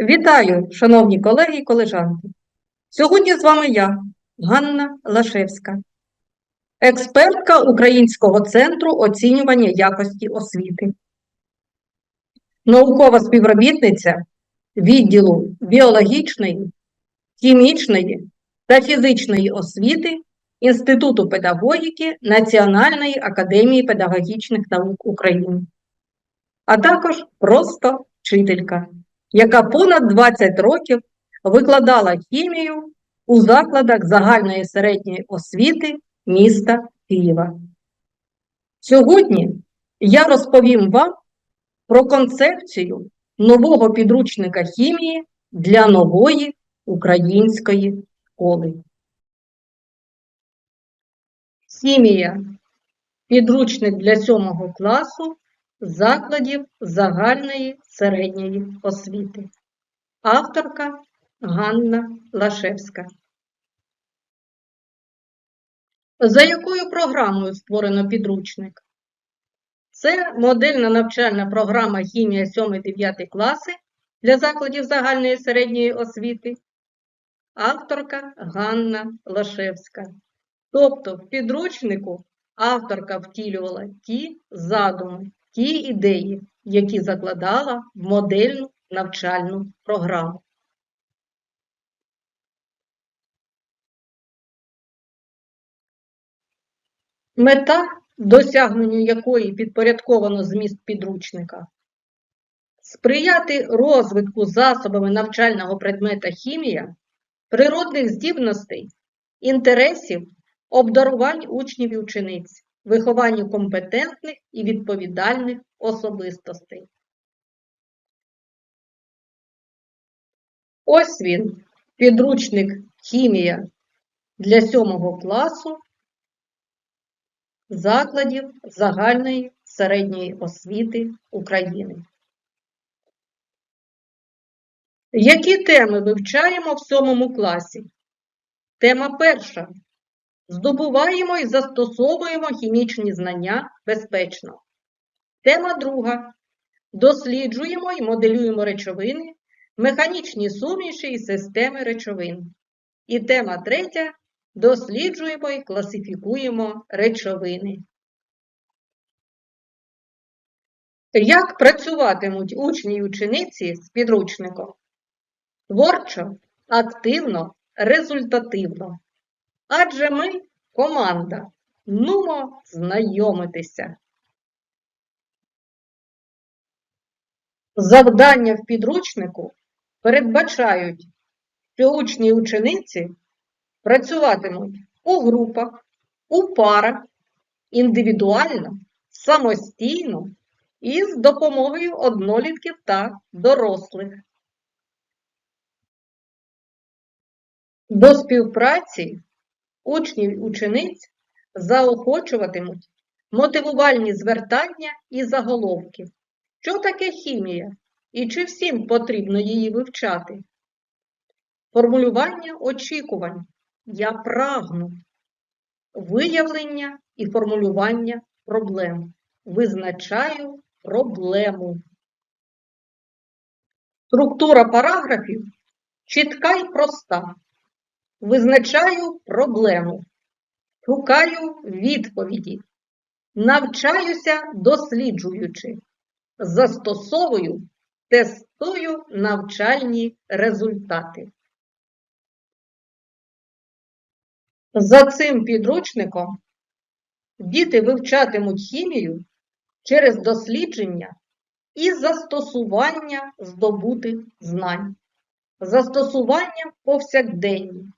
Вітаю, шановні колеги і колежанки. Сьогодні з вами я, Ганна Лашевська, експертка Українського центру оцінювання якості освіти, наукова співробітниця відділу біологічної, хімічної та фізичної освіти Інституту педагогіки Національної академії педагогічних наук України, а також просто вчителька яка понад 20 років викладала хімію у закладах загальної середньої освіти міста Києва. Сьогодні я розповім вам про концепцію нового підручника хімії для нової української школи. Хімія підручник для 7 класу закладів загальної середньої освіти. Авторка Ганна Лашевська. За якою програмою створено підручник? Це модельна навчальна програма Хімія 7-9 класи для закладів загальної середньої освіти. Авторка Ганна Лашевська. Тобто в підручнику авторка втілювала ті задуми, ті ідеї, які закладала в модельну навчальну програму. Мета, досягненню якої підпорядковано зміст підручника, сприяти розвитку засобами навчального предмета хімія, природних здібностей, інтересів, обдарувань учнів і учениць, вихованню компетентних і відповідальних особистостей. Ось він, підручник хімія для 7 класу закладів загальної середньої освіти України. Які теми вивчаємо в 7 класі? Тема перша Здобуваємо і застосовуємо хімічні знання безпечно. Тема друга. Досліджуємо і моделюємо речовини, механічні суміші і системи речовин. І тема третя. Досліджуємо і класифікуємо речовини. Як працюватимуть учні і учениці з підручником? Творчо, активно, результативно. Адже ми команда. Нумо знайомитися. Завдання в підручнику передбачають, що учні і учениці працюватимуть у групах, у парах, індивідуально, самостійно і з допомогою однолітків та дорослих. До співпраці учнів учениць заохочуватимуть мотивувальні звертання і заголовки. Що таке хімія і чи всім потрібно її вивчати? Формулювання очікувань. Я прагну. Виявлення і формулювання проблем. Визначаю проблему. Структура параграфів чітка і проста. Визначаю проблему, шукаю відповіді, навчаюся досліджуючи, застосовую, тестую навчальні результати. За цим підручником діти вивчатимуть хімію через дослідження і застосування здобутих знань, застосування повсякденні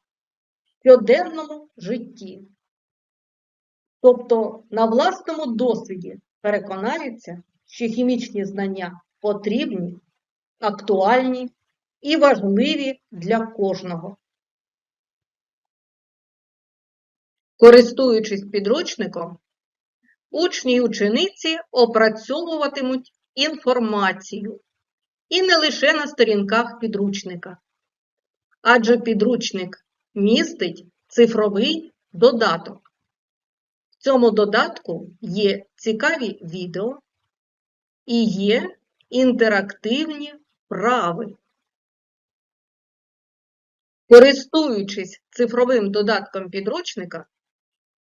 щоденному житті. Тобто на власному досвіді переконаються, що хімічні знання потрібні, актуальні і важливі для кожного. Користуючись підручником, учні й учениці опрацьовуватимуть інформацію і не лише на сторінках підручника, адже підручник містить цифровий додаток. В цьому додатку є цікаві відео і є інтерактивні вправи, Користуючись цифровим додатком підручника,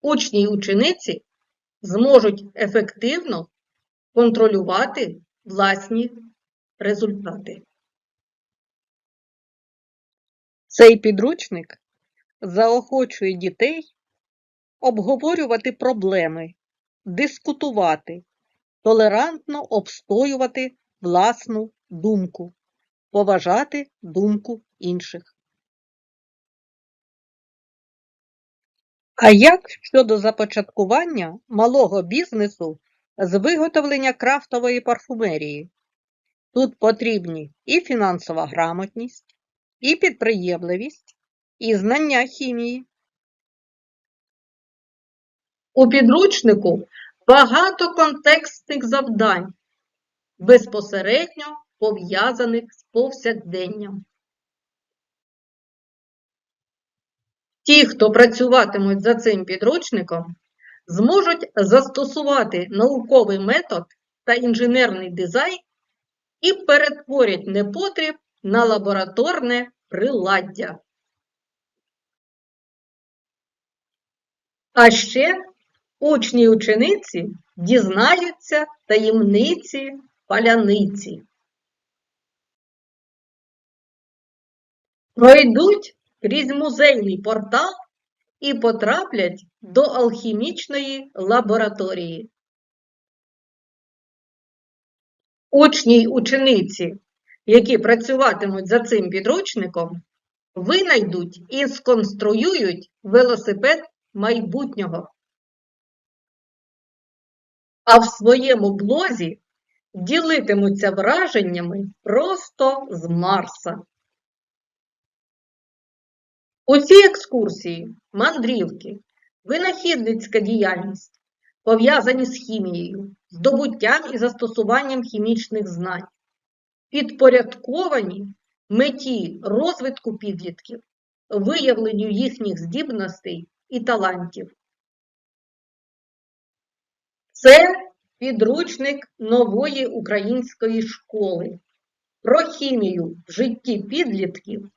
учні й учениці зможуть ефективно контролювати власні результати. Цей підручник заохочує дітей обговорювати проблеми, дискутувати, толерантно обстоювати власну думку, поважати думку інших. А як щодо започаткування малого бізнесу з виготовлення крафтової парфумерії? Тут потрібні і фінансова грамотність, і підприємливість, і знання хімії. У підручнику багато контекстних завдань, безпосередньо пов'язаних з повсякденням. Ті, хто працюватимуть за цим підручником, зможуть застосувати науковий метод та інженерний дизайн і перетворять непотріб на лабораторне приладдя. А ще учні й учениці дізнаються таємниці паляниці. Пройдуть крізь музейний портал і потраплять до алхімічної лабораторії. Учні й учениці, які працюватимуть за цим підручником, винайдуть і сконструюють велосипед майбутнього. А в своєму блозі ділитимуться враженнями просто з Марса. Усі екскурсії, мандрівки, винахідницька діяльність пов'язані з хімією, здобуттям і застосуванням хімічних знань, підпорядковані меті розвитку підлітків, виявленню їхніх здібностей і талантів. Це підручник нової української школи про хімію в житті підлітків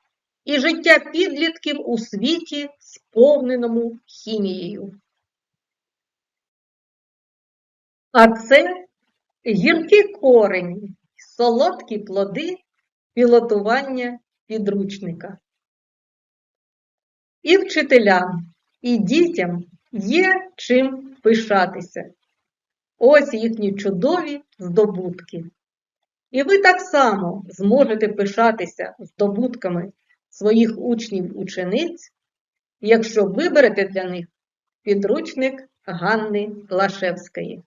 і життя підлітків у світі, сповненому хімією. А це гіркі корені, солодкі плоди пілотування підручника. І вчителям, і дітям є чим пишатися. Ось їхні чудові здобутки. І ви так само зможете пишатися здобутками своїх учнів-учениць, якщо виберете для них підручник Ганни Лашевської.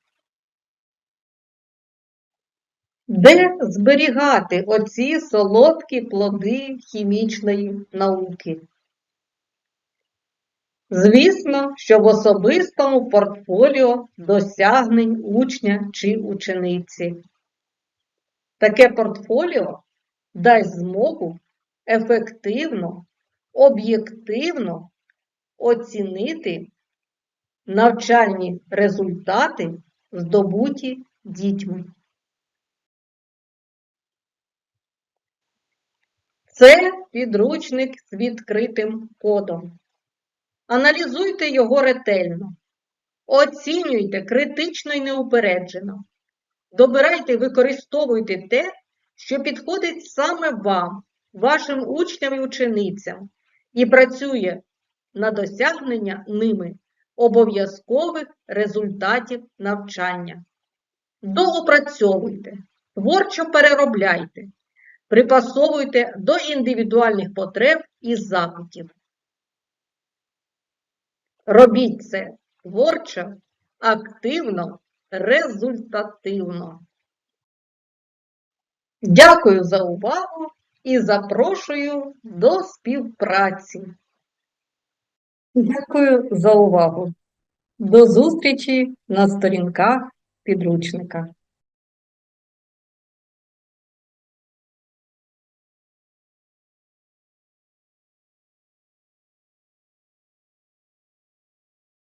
Де зберігати оці солодкі плоди хімічної науки? Звісно, що в особистому портфоліо досягнень учня чи учениці. Таке портфоліо дасть змогу ефективно, об'єктивно оцінити навчальні результати, здобуті дітьми. Це підручник з відкритим кодом. Аналізуйте його ретельно, оцінюйте критично і неупереджено. Добирайте і використовуйте те, що підходить саме вам, вашим учням і ученицям, і працює на досягнення ними обов'язкових результатів навчання. Доопрацьовуйте, творчо переробляйте, припасовуйте до індивідуальних потреб і запитів. Робіть це творчо, активно, результативно. Дякую за увагу і запрошую до співпраці. Дякую за увагу. До зустрічі на сторінках підручника.